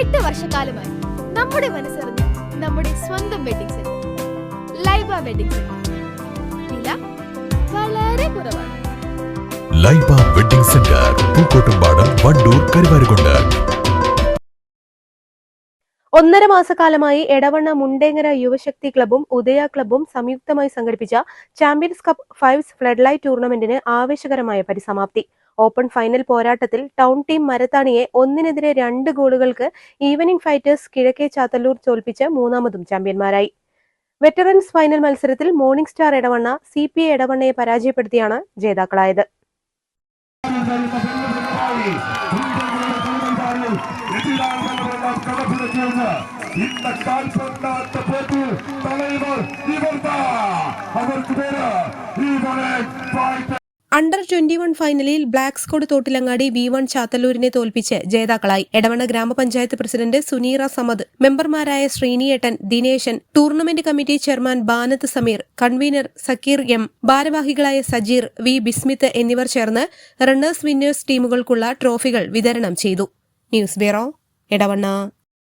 എട്ട് വർഷക്കാലമായി നമ്മുടെ മനസ്സറിഞ്ഞ് നമ്മുടെ സ്വന്തം wedding centre Laiba wedding centre വില വളരെ കുറവാണ്. Laiba wedding centre Pookkottumpadam Wandoor Karuvarakundu. ഒന്നര മാസക്കാലമായി എടവണ്ണ മുണ്ടേങ്ങര യുവശക്തി ക്ലബും ഉദയ ക്ലബും സംയുക്തമായി സംഘടിപ്പിച്ച champions cup fives flood light ടൂർണമെന്റിന് ആവേശകരമായ പരിസമാപ്തി. ഓപ്പൺ ഫൈനൽ പോരാട്ടത്തിൽ ടൗൺ ടീം മരത്താണിയെ ഒന്നിനെതിരെ രണ്ട് ഗോളുകൾക്ക് ഈവനിംഗ് ഫൈറ്റേഴ്സ് കിഴക്കേ ചാത്തല്ലൂർ തോൽപ്പിച്ച് മൂന്നാമതും ചാമ്പ്യന്മാരായി വെറ്ററൻസ് ഫൈനൽ മത്സരത്തിൽ morning star Edavanna C P എടവണ്ണയെ പരാജയപ്പെടുത്തിയാണ് ജേതാക്കളായത് இந்த கால்பந்தாட்ட போட்டி தலைவர் இவர்தான் அவருக்கு பேரு இவரை பாய்த்த അണ്ടർ ട്വന്റി വൺ ഫൈനലിൽ black squad Thottilangadi V one ചാത്തല്ലൂരിനെ തോൽപ്പിച്ച് ജേതാക്കളായി. എടവണ്ണ ഗ്രാമപഞ്ചായത്ത് പ്രസിഡന്റ് സുനീറ സമദ് മെമ്പർമാരായ ശ്രീനിയേട്ടൻ Dineshan tournament committee chairman Banath Sameer convener Sakeer M ഭാരവാഹികളായ സജീർ വി ബിസ്മിത്ത് എന്നിവർ ചേർന്ന് റണ്ണേഴ്സ് വിന്നേഴ്സ് ടീമുകൾക്കുള്ള ട്രോഫികൾ വിതരണം ചെയ്തു. News bureau Edavanna.